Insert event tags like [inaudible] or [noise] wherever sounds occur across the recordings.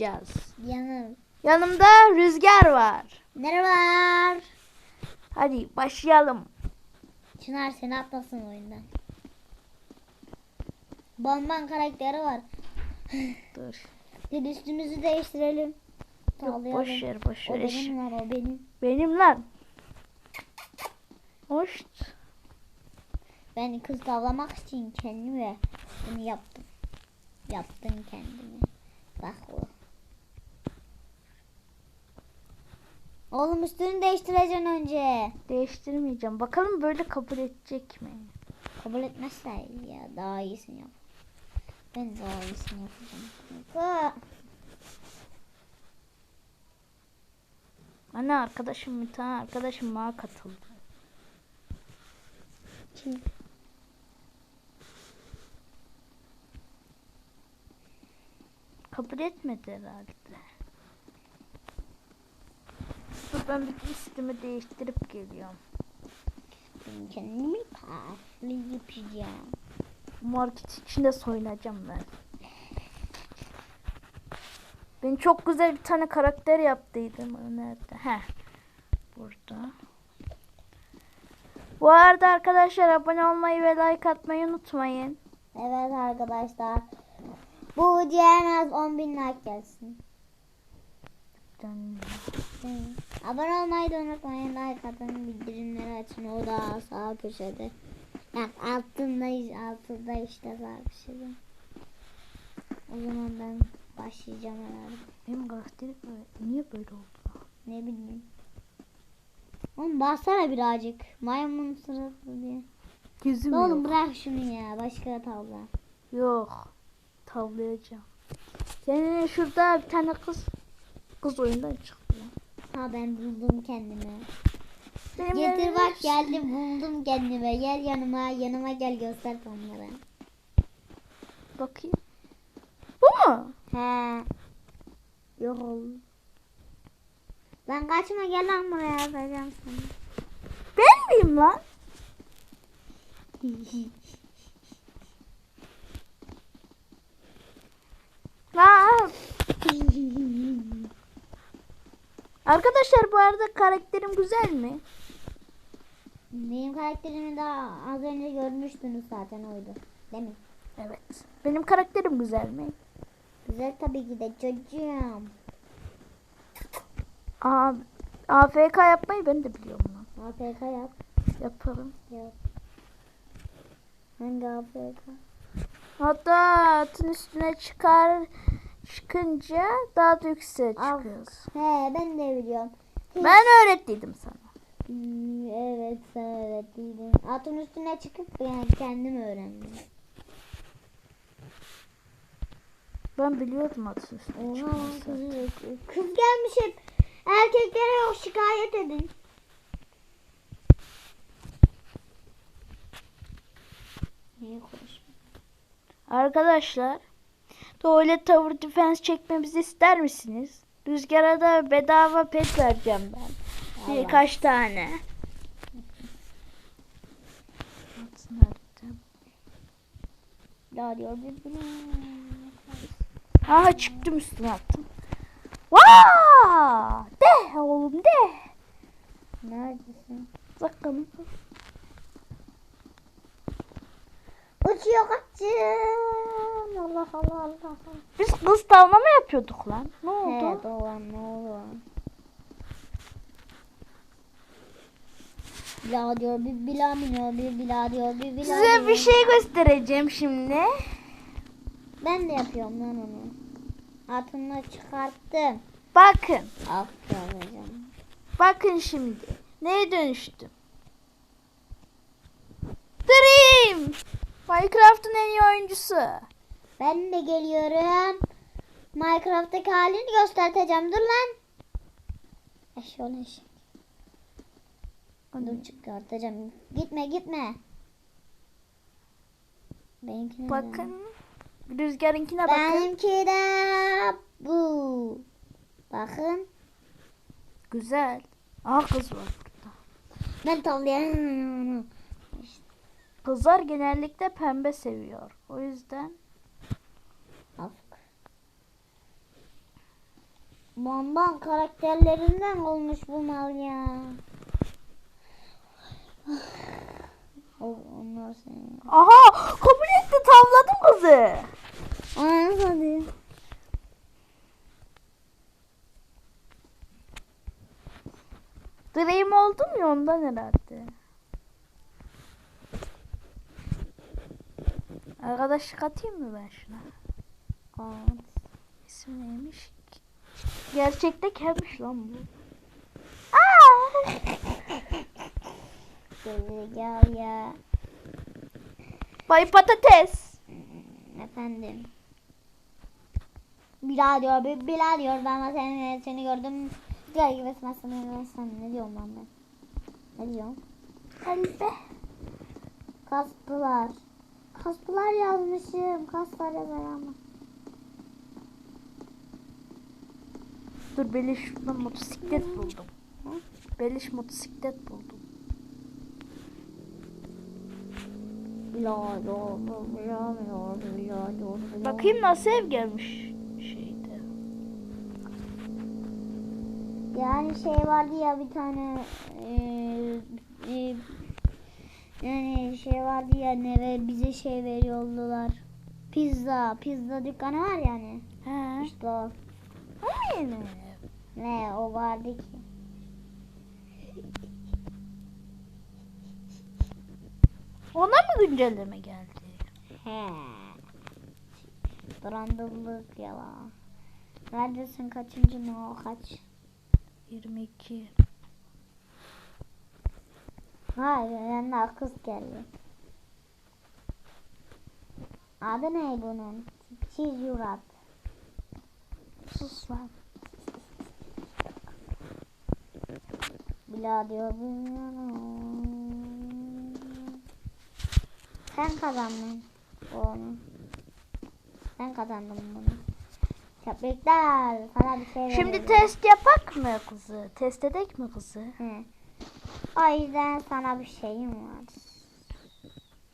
yapacağız. Yanım. Yanımda Rüzgar var. Merhabalar. Hadi başlayalım. Çınar seni atlasın oyundan. Bonban karakteri var. [laughs] Dur. Bir üstümüzü değiştirelim. Yok boş ver boş O ver. Eş- benim lan o benim. Benim lan. Hoş. Ben kız tavlamak için kendime bunu yaptım. Yaptım kendime. Bak o. Oğlum üstünü değiştireceksin önce. Değiştirmeyeceğim. Bakalım böyle kabul edecek mi? Kabul etmezse ya daha iyisini yap. Ben daha iyisini yapacağım. Anne arkadaşım bir tane arkadaşım bana katıldı. Kim? Kabul etmedi herhalde. Dur ben bir üstümü değiştirip geliyorum. Ben kendimi farklı yapacağım. Market içinde soyunacağım ben. Ben çok güzel bir tane karakter yaptıydım. O nerede? Heh. Burada. Bu arada arkadaşlar abone olmayı ve like atmayı unutmayın. Evet arkadaşlar. Bu en az 10.000 like gelsin. Dön. Hı. Abone olmayı da unutmayın. Like atın. Bildirimleri açın. O da sağ köşede. Yani altında, altında işte sağ köşede. O zaman ben başlayacağım herhalde. Benim karakterim böyle- niye böyle oldu? Ne bileyim. Oğlum bassana birazcık. Maymun sırası diye. Gözüm Oğlum yok. bırak şunu ya. Başka tavla. Yok. Tavlayacağım. Senin şurada bir tane kız kız oyundan çıktı. Ha ben buldum kendime. Benim Getir bak [laughs] geldim buldum kendime. Gel yanıma yanıma gel göster onlara. Bakayım. Bu mu? He. Yok oğlum. Lan kaçma gel lan buraya yapacağım seni. Ben miyim lan? [laughs] Lan. [laughs] Arkadaşlar bu arada karakterim güzel mi? Benim karakterimi daha az önce görmüştünüz zaten oydu. Değil mi? Evet. Benim karakterim güzel mi? Güzel tabii ki de çocuğum. Aa, AFK yapmayı ben de biliyorum lan. APK yap. Yaparım. Yap. Hangi APK? Hatta atın üstüne çıkar çıkınca daha da yükseğe çıkıyoruz. He ben de biliyorum. Ben öğrettiydim sana. Hmm, evet sen öğrettiydin. Atın üstüne çıkıp yani kendim öğrendim. Ben biliyordum atın üstüne Oha kız gelmiş hep. Erkeklere yok şikayet edin. Niye konuşmuyor? Arkadaşlar tuvalet tower defense çekmemizi ister misiniz? Rüzgara da bedava pet vereceğim ben. Allah. Birkaç tane. Ya diyor bir bir- Aha çıktım üstüne attım. Vaa! De oğlum de. Neredesin? Bakalım. Uçuyor kaçın. Allah Allah. Biz kız tavlama yapıyorduk lan. Ne oldu? Evet olan ne oldu? Bila diyor bir bila biniyor bir bila diyor bir bila Size bir biniyor. şey göstereceğim şimdi. Ben de yapıyorum lan onu. Altını çıkarttım. Bakın. Aferin. Bakın şimdi. Neye dönüştüm? Dream. Minecraft'ın en iyi oyuncusu. Ben de geliyorum. Minecraft'taki halini göstereceğim. Dur lan. Eşyol eşek. Dur çıkartacağım. Gitme gitme. Benimkine de- Bakın. Rüzgarınkine bakın. Benimki de bu. Bakın. Güzel. Aa kız var burada. Ben tavlayamıyorum. Kızlar genellikle pembe seviyor. O yüzden Bonbon karakterlerinden olmuş bu mal ya. O- Onlar senin. Aha kabul etti tavladım kızı. Ananı satayım. Dream oldum ya ondan herhalde. Arkadaşlık atayım mı ben şuna? Evet. İsim neymiş? Gerçekte kelmiş lan bu. Aa! Gerizekalı ya. Bay patates. Efendim. Bilal diyor, Bi- Bilal diyor ben seni, seni gördüm. Gel gibi sen sen ne diyorum lan ben? Ne diyorum? Kalbe. Kastılar. Kastılar yazmışım. Kaslar yazar ama. Dur Beliş şuradan motosiklet buldum. Beliş motosiklet buldum. Bakayım nasıl ev gelmiş şeyde. Yani şey vardı ya bir tane eee, e, yani şey vardı ya ne ve bize şey veriyordular. Pizza, pizza dükkanı var yani. He. İşte o. Aynen. Ne o vardı ki. Ona mı güncelleme geldi? He. Durandırlık ya. Neredesin kaçıncı ne o kaç? 22. Hayır yanına kız geldi. Adı ne bunun? Çiz Yurat. Sus lan. Bila diyor. Sen kazandın onu. Ben kazandım bunu. Tebrikler. Sana bir şey Şimdi veriyorum. test yapak mı kızı? Test edek mi kızı? He. O yüzden sana bir şeyim var.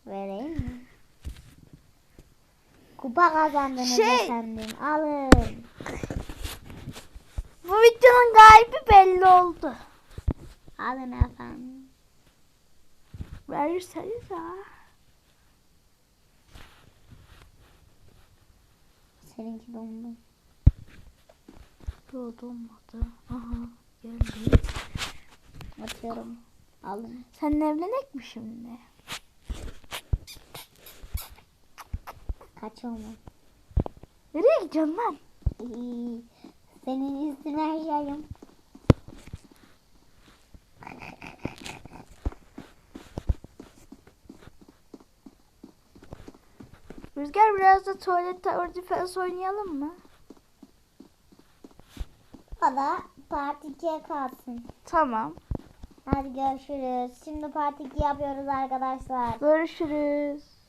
Vereyim mi? Kupa kazandınız Şey- efendim. Alın. Bu videonun galibi belli oldu. Alın efendim. Verirseniz ha. Seninki dondu. Yok olmadı. Aha geldi. Atıyorum. Alın. Seninle evlenek mi şimdi? Kaç olma. Nereye gidiyorsun lan? Senin üstüne yaşayayım. Rüzgar biraz da tuvalet tower defense oynayalım mı? O da part 2'ye kalsın. Tamam. Hadi görüşürüz. Şimdi part 2 yapıyoruz arkadaşlar. Görüşürüz.